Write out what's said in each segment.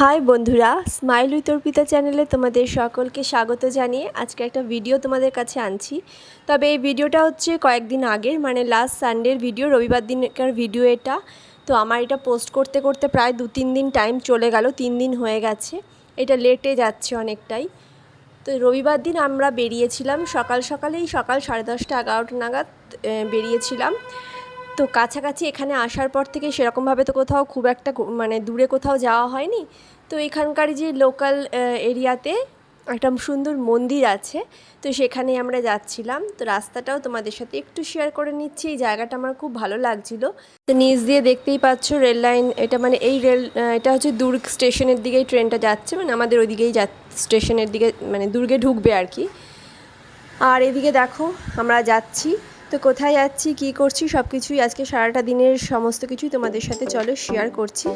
High বন্ধুরা, smile with চ্যানেলে তোমাদের সকলকে স্বাগত জানিয়ে আজকে একটা ভিডিও তোমাদের কাছে আনছি। তবে এই ভিডিওটা হচ্ছে কয়েকদিন আগের মানে লাস্ট সানডের ভিডিও রবিবার দিনকার ভিডিও এটা। তো আমার এটা পোস্ট করতে করতে প্রায় দু, তিন দিন টাইম চলে গেল, তিন দিন হয়ে গেছে। এটা লেটে যাচ্ছে অনেকটাই। তো রবিবার দিন আমরা বেরিয়েছিলাম, সকাল সকালেই সকাল সাড়ে দশটা এগারোটা নাগাদ বেরিয়েছিলাম। তো কাছাকাছি এখানে আসার পর থেকে সেরকমভাবে তো কোথাও খুব একটা মানে দূরে কোথাও যাওয়া হয়নি। তো এখানকার যে লোকাল এরিয়াতে একটা সুন্দর মন্দির আছে। তো সেখানে আমরা যাচ্ছিলাম। তো রাস্তাটাও তোমাদের সাথে একটু শেয়ার করে নিচ্ছি। এই জায়গাটা আমার খুব ভালো লাগছিল। তো নিচ দিয়ে দেখতেই পাচ্ছ রেল লাইন। এটা মানে এই রেল এটা হচ্ছে দুর্গ স্টেশনের দিকেই ট্রেনটা যাচ্ছে। মানে আমাদের ওইদিকেই যা স্টেশনের দিকে মানে দুর্গে ঢুকবে আর কি। আর এদিকে দেখো আমরা যাচ্ছি। তো কোথায় যাচ্ছি, কি করছি সব কিছুই আজকে সারাটা দিনের সমস্ত কিছুই তোমাদের সাথে চলো শেয়ার করছি।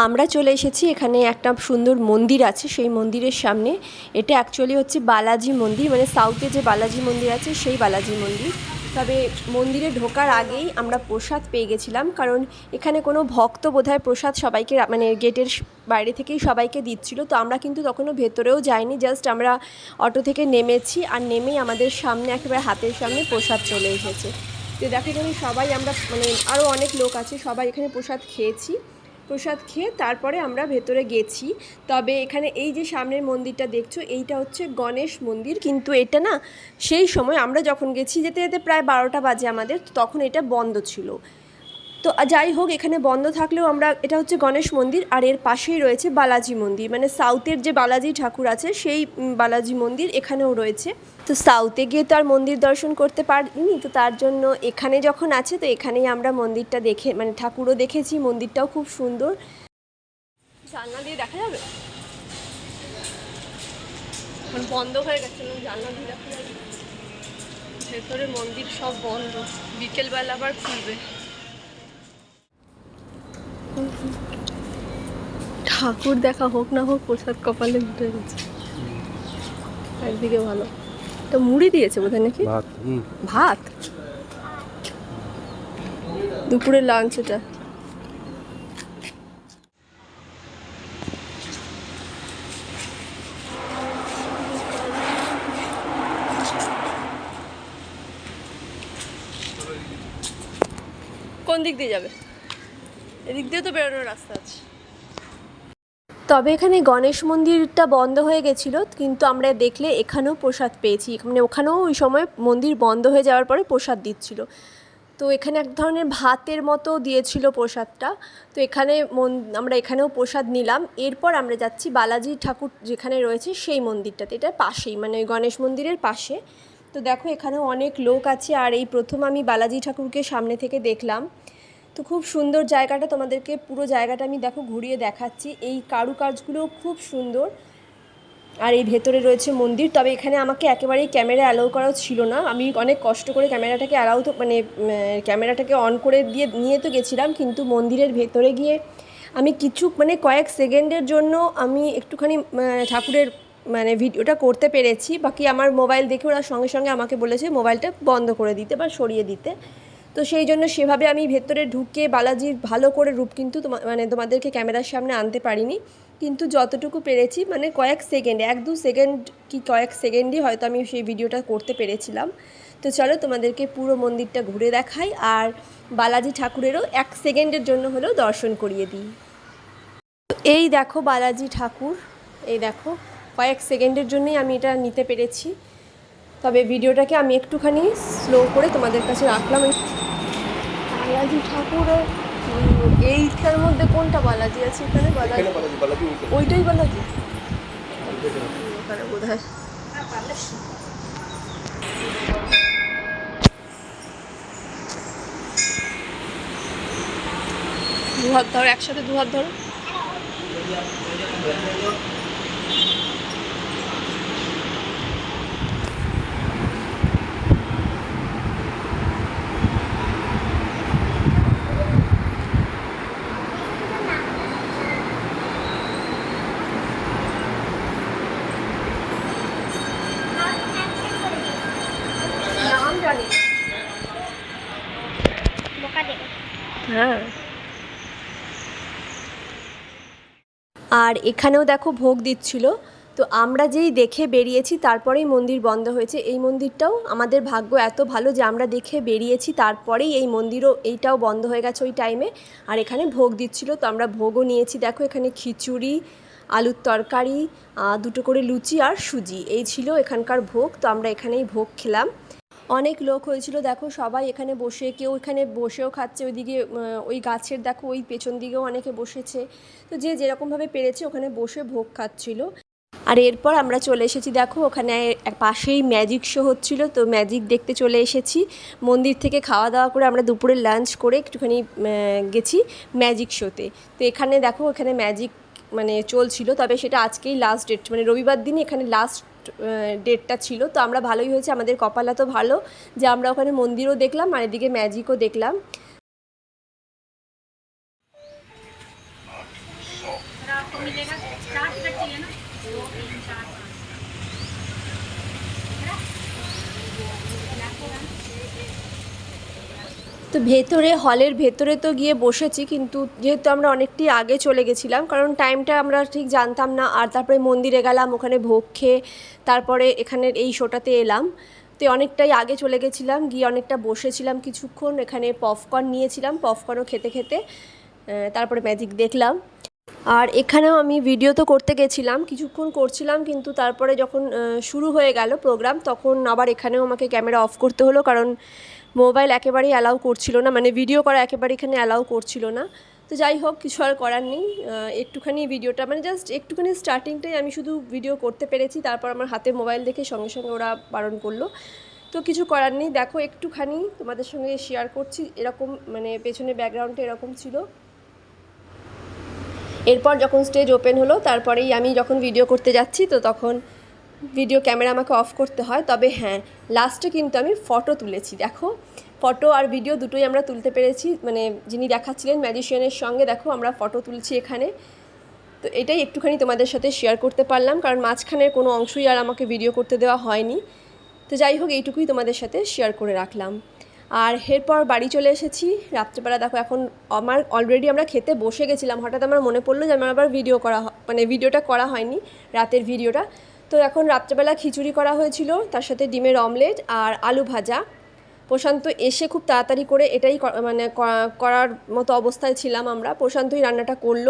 আমরা চলে এসেছি, এখানে একটা সুন্দর মন্দির আছে, সেই মন্দিরের সামনে। এটা অ্যাকচুয়ালি হচ্ছে বালাজি মন্দির মানে সাউথে যে বালাজি মন্দির আছে, সেই বালাজি মন্দির। তবে মন্দিরে ঢোকার আগেই আমরা প্রসাদ পেয়ে গেছিলাম, কারণ এখানে কোনো ভক্ত বোধহয় প্রসাদ সবাইকে মানে গেটের বাইরে থেকেই সবাইকে দিচ্ছিল। তো আমরা কিন্তু তখনও ভেতরেও যাইনি জাস্ট আমরা অটো থেকে নেমেছি, আর নেমেই আমাদের সামনে, একেবারে হাতের সামনে প্রসাদ চলে এসেছে। তো দেখো এখানে সবাই আমরা মানে আরও অনেক লোক আছে, সবাই এখানে প্রসাদ খেয়েছি। প্রসাদ খেয়ে তারপরে আমরা ভেতরে গেছি। তবে এখানে এই যে সামনের মন্দিরটা দেখছ, এইটা হচ্ছে গণেশ মন্দির। কিন্তু এটা না, সেই সময় আমরা যখন গেছি, যেতে যেতে প্রায় বারোটা বাজে আমাদের তখন এটা বন্ধ ছিল। তো যাই হোক এখানে বন্ধ থাকলেও আমরা এটা হচ্ছে গণেশ মন্দির আর এর পাশেই রয়েছে বালাজি মন্দির। মানে সাউথের যে বালাজি ঠাকুর আছে সেই বালাজি মন্দির এখানেও রয়েছে। তো সাউথে গিয়ে তো আর মন্দির দর্শন করতে পারিনি তো তার জন্য এখানে যখন আছে তো এখানেই আমরা মন্দিরটা দেখে মানে ঠাকুরও দেখেছি মন্দিরটাও খুব সুন্দর। জানলা দিয়ে দেখা যাবে? এখন বন্ধ হয়ে গেছে না, জানলা দিয়ে দেখা যাবে? ভেতরে মন্দির সব বন্ধ বিকেলবেলা আবার খুলবে। ঠাকুর দেখা হোক না হোক প্রসাদ কপালে উঠে গেছে। একদিকে ভালো। তো মুড়ি দিয়েছে বোধহয় নাকি? ভাত দুপুরের লাঞ্চ এটা। কোন দিক দিয়ে যাবে? এদিক দিয়ে তো বেরোনোর রাস্তা আছে। তবে এখানে গণেশ মন্দিরটা বন্ধ হয়ে গেছিল, কিন্তু আমরা দেখলে এখানেও প্রসাদ পেয়েছি। মানে ওখানেও ওই সময় মন্দির বন্ধ হয়ে যাওয়ার পরে প্রসাদ দিচ্ছিল। তো এখানে এক ধরনের ভাতের মতো দিয়েছিল প্রসাদটা। তো এখানে আমরা এখানেও প্রসাদ নিলাম। এরপর আমরা যাচ্ছি বালাজি ঠাকুর যেখানে রয়েছে সেই মন্দিরটাতে। এটা পাশেই মানে গণেশ মন্দিরের পাশে। তো দেখো এখানেও অনেক লোক আছে, আর এই প্রথম আমি বালাজি ঠাকুরকে সামনে থেকে দেখলাম। তো খুব সুন্দর জায়গাটা তোমাদেরকে, পুরো জায়গাটা আমি দেখো ঘুরিয়ে দেখাচ্ছি। এই কারুকাজগুলো খুব সুন্দর। আর এই ভেতরে রয়েছে মন্দির, তবে এখানে আমাকে একেবারেই ক্যামেরা অ্যালাউ করাও ছিল না। আমি অনেক কষ্ট করে ক্যামেরাটাকে অ্যালাউ তো মানে ক্যামেরাটাকে অন করে দিয়ে নিয়ে তো গেছিলাম, কিন্তু মন্দিরের ভেতরে গিয়ে আমি কিছু মানে কয়েক সেকেন্ডের জন্য আমি একটুখানি ঠাকুরের মানে ভিডিওটা করতে পেরেছি। বাকি আমার মোবাইল দেখে ওরা সঙ্গে সঙ্গে আমাকে বলেছে মোবাইলটা বন্ধ করে দিতে বা সরিয়ে দিতে। তো সেই জন্য সেভাবে আমি ভেতরে ঢুকে বালাজির ভালো করে রূপ কিন্তু মানে তোমাদেরকে ক্যামেরার সামনে আনতে পারিনি। কিন্তু যতটুকু পেরেছি মানে কয়েক সেকেন্ড এক দু সেকেন্ড কি কয়েক সেকেন্ডই হয়তো আমি সেই ভিডিওটা করতে পেরেছিলাম। তো চলো তোমাদেরকে পুরো মন্দিরটা ঘুরে দেখাই আর বালাজি ঠাকুরেরও এক সেকেন্ডের জন্য হলেও দর্শন করিয়ে দিই। তো এই দেখো বালাজি ঠাকুর, এই দেখো, কয়েক সেকেন্ডের জন্যই আমি এটা নিতে পেরেছি। তবে ভিডিওটাকে আমি একটুখানি স্লো করে তোমাদের কাছে রাখলাম। বালাজি ঠাকুরের এইটার মধ্যে কোনটা বালাজি আছে এখানে? বালাজি ওইটাই বালাজি? ওখানে বোধ হয়। দু হাত ধরো একসাথে দু হাত ধরো। হ্যাঁ। আর এখানেও দেখো ভোগ দিচ্ছিল। তো আমরা যেই দেখে বেরিয়েছি, তারপরেই মন্দির বন্ধ হয়েছে। এই মন্দিরটাও আমাদের ভাগ্য এত ভালো যে আমরা দেখে বেরিয়েছি, তারপরেই এই মন্দিরও এইটাও বন্ধ হয়ে গেছে ওই টাইমে আর এখানে ভোগ দিচ্ছিল, তো আমরা ভোগও নিয়েছি। দেখো এখানে খিচুড়ি, আলুর তরকারি দুটো করে লুচি আর সুজি। এই ছিল এখানকার ভোগ, তো আমরা এখানেই ভোগ খেলাম। অনেক লোক হয়েছিল, দেখো সবাই এখানে বসে, কেউ এখানে বসেও খাচ্ছে, ওইদিকে ওই গাছের দেখো ওই পেছন দিকেও অনেকে বসেছে। তো যে যেরকমভাবে পেরেছে ওখানে বসে ভোগ খাচ্ছিল। আর এরপর আমরা চলে এসেছি, দেখো ওখানে পাশেই ম্যাজিক শো হচ্ছিল, তো ম্যাজিক দেখতে চলে এসেছি। মন্দির থেকে খাওয়া দাওয়া করে আমরা দুপুরে লাঞ্চ করে একটুখানি গেছি ম্যাজিক শোতে। তো এখানে দেখো এখানে ম্যাজিক মানে চলছিল, তবে সেটা আজকেই লাস্ট ডেট মানে রবিবার দিন এখানে লাস্ট ডেটটা ছিল। তো আমরা ভালোই হয়েছে, আমাদের কপালা তো ভালো যে আমরা ওখানে মন্দিরও দেখলাম, আর এদিকে ম্যাজিকও দেখলাম। তো ভেতরে, হলের ভেতরে তো গিয়ে বসেছি, কিন্তু যেহেতু আমরা অনেকটি আগে চলে গেছিলাম, কারণ টাইমটা আমরা ঠিক জানতাম না, আর তারপরে মন্দিরে গেলাম, ওখানে ভোগ খেয়ে, তারপরে এখানের এই শোটাতে এলাম। তো অনেকটাই আগে চলে গেছিলাম, গিয়ে অনেকটা বসেছিলাম কিছুক্ষণ, এখানে পপকর্ন নিয়েছিলাম পপকর্নও খেতে খেতে তারপরে ম্যাজিক দেখলাম। আর এখানেও আমি ভিডিও তো করতে গেছিলাম, কিছুক্ষণ করছিলাম, কিন্তু তারপরে যখন শুরু হয়ে গেল প্রোগ্রাম তখন আবার এখানেও আমাকে ক্যামেরা অফ করতে হলো, কারণ মোবাইল একেবারেই অ্যালাউ করছিল না মানে ভিডিও করা একেবারে এখানে অ্যালাউ করছিল না। তো যাই হোক, কিছু আর করার নেই। একটুখানি ভিডিওটা মানে জাস্ট একটুখানি স্টার্টিংটাই আমি শুধু ভিডিও করতে পেরেছি, তারপর আমার হাতে মোবাইল দেখে সঙ্গে সঙ্গে ওরা বারণ করল। তো কিছু করার নেই। দেখো, একটুখানি তোমাদের সঙ্গে শেয়ার করছি, এরকম মানে পেছনে ব্যাকগ্রাউন্ডটা এরকম ছিল। এরপর যখন স্টেজ ওপেন হলো, তারপরেই আমি যখন ভিডিও করতে যাচ্ছি, তো তখন ভিডিও ক্যামেরা আমাকে অফ করতে হয়, তবে হ্যাঁ লাস্টে কিন্তু আমি ফটো তুলেছি। দেখো ফটো আর ভিডিও দুটোই আমরা তুলতে পেরেছি। মানে যিনি দেখাচ্ছিলেন ম্যাজিশিয়ানের সঙ্গে, দেখো আমরা ফটো তুলছি এখানে। তো এটাই একটুখানি তোমাদের সাথে শেয়ার করতে পারলাম, কারণ মাঝখানের কোনো অংশই আর আমাকে ভিডিও করতে দেওয়া হয়নি। তো যাই হোক, এইটুকুই তোমাদের সাথে শেয়ার করে রাখলাম। আর এরপর বাড়ি চলে এসেছি। রাত্রেবেলা দেখো, এখন আমার অলরেডি আমরা খেতে বসে গেছিলাম। হঠাৎ আমার মনে পড়ল যে আমার আবার ভিডিও করা মানে ভিডিওটা করা হয়নি, রাতের ভিডিওটা তো এখন রাত্রেবেলা খিচুড়ি করা হয়েছিল তার সাথে ডিমের অমলেট আর আলু ভাজা। প্রশান্ত এসে খুব তাড়াতাড়ি করে এটাই মানে করার মতো অবস্থায় ছিলাম আমরা। প্রশান্তই রান্নাটা করল।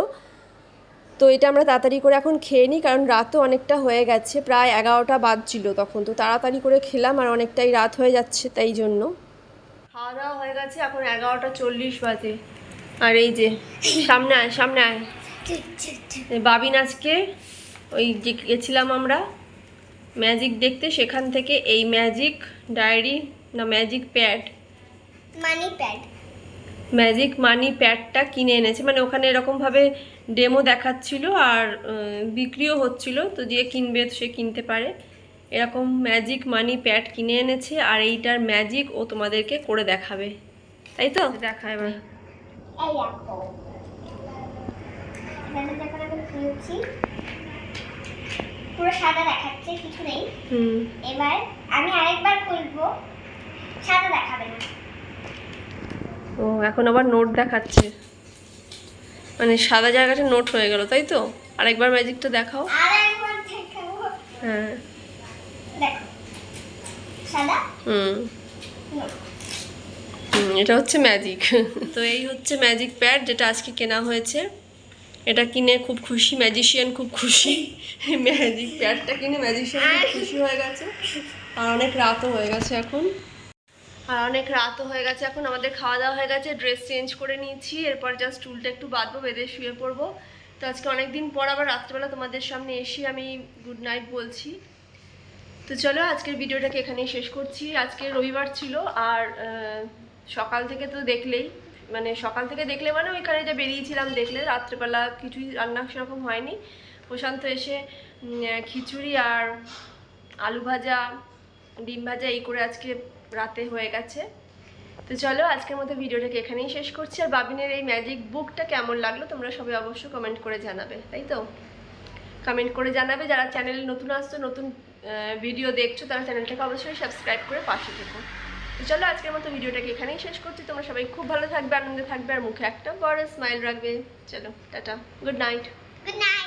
তো এটা আমরা তাড়াতাড়ি করে এখন খেয়ে নিই কারণ রাতও অনেকটা হয়ে গেছে প্রায় এগারোটা বাজছিল তখন। তো তাড়াতাড়ি করে খেলাম আর অনেকটাই রাত হয়ে যাচ্ছে তাই জন্য। খাওয়া দাওয়া হয়ে গেছে এখন এগারোটা চল্লিশ বাজে। আর এই যে সামনে আয় সামনে আয়। বাবিন আজকে ওই যে গেছিলাম আমরা ম্যাজিক দেখতে সেখান থেকে এই ম্যাজিক ডায়েরি না magic pad. Money pad. Magic money প্যাডটা কিনে এনেছে। মানে ওখানে এরকমভাবে ডেমো দেখাচ্ছিল আর বিক্রিও হচ্ছিল। তো যে কিনবে সে কিনতে পারে। এরকম ম্যাজিক মানি প্যাড কিনে এনেছে আর এইটার ম্যাজিক ও তোমাদেরকে করে দেখাবে। তাই তো? দেখা এবার। এই দেখো এখানে দেখো আমি খুলছি পুরো সাদা দেখাচ্ছে কিছু নেই। হুম। এবার আমি আরেকবার খুলবো। সাদা দেখাবে না। ও এখন আবার নোট দেখাচ্ছে। মানে সাদা জায়গাটা নোট হয়ে গেল তাই তো? আরেকবার ম্যাজিকটা দেখাও। হ্যাঁ। দেখো। সাদা? হুম। হুম, এটা হচ্ছে ম্যাজিক। তো এই হচ্ছে ম্যাজিক প্যাড যেটা আজকে কেনা হয়েছে। এটা কিনে খুব খুশি ম্যাজিশিয়ান খুব খুশি। ম্যাজিক প্যাডটা কিনে ম্যাজিশিয়ান খুব খুশি হয়ে গেছে। আর অনেক রাতও হয়ে গেছে এখন। আর অনেক রাতও হয়ে গেছে এখন, আমাদের খাওয়া দাওয়া হয়ে গেছে ড্রেস চেঞ্জ করে নিয়েছি। এরপর জাস্ট চুলটা একটু বাঁধবো, বেঁধে শুয়ে পড়ব। তো আজকে অনেক দিন পর আবার রাত্রেবেলা তোমাদের সামনে এসে আমি গুড নাইট বলছি। তো চলো, আজকের ভিডিওটাকে এখানেই শেষ করছি। আজকে রবিবার ছিল, আর সকাল থেকে তো দেখলেই। মানে সকাল থেকে দেখলে মানে ওইখানে যে বেরিয়েছিলাম দেখলে রাত্রেবেলা কিছুই রান্না সেরকম হয়নি। প্রশান্ত এসে খিচুড়ি আর আলু ভাজা, ডিম ভাজা এই করে আজকে রাতে হয়ে গেছে। তো চলো আজকের মতো ভিডিওটাকে এখানেই শেষ করছি। আর বাবিনের এই ম্যাজিক বুকটা কেমন লাগল তোমরা সবাই অবশ্যই কমেন্ট করে জানাবে, তাই তো? কমেন্ট করে জানাবে। যারা চ্যানেলে নতুন আসছো, নতুন ভিডিও দেখছ, তারা চ্যানেলটাকে অবশ্যই সাবস্ক্রাইব করে পাশে থেকো। তো চলো আজকের মতো ভিডিওটাকে এখানেই শেষ করছি। তোমরা সবাই খুব ভালো থাকবে, আনন্দে থাকবে, আর মুখে একটা বড় স্মাইল রাখবে। চলো, tata. Good night good night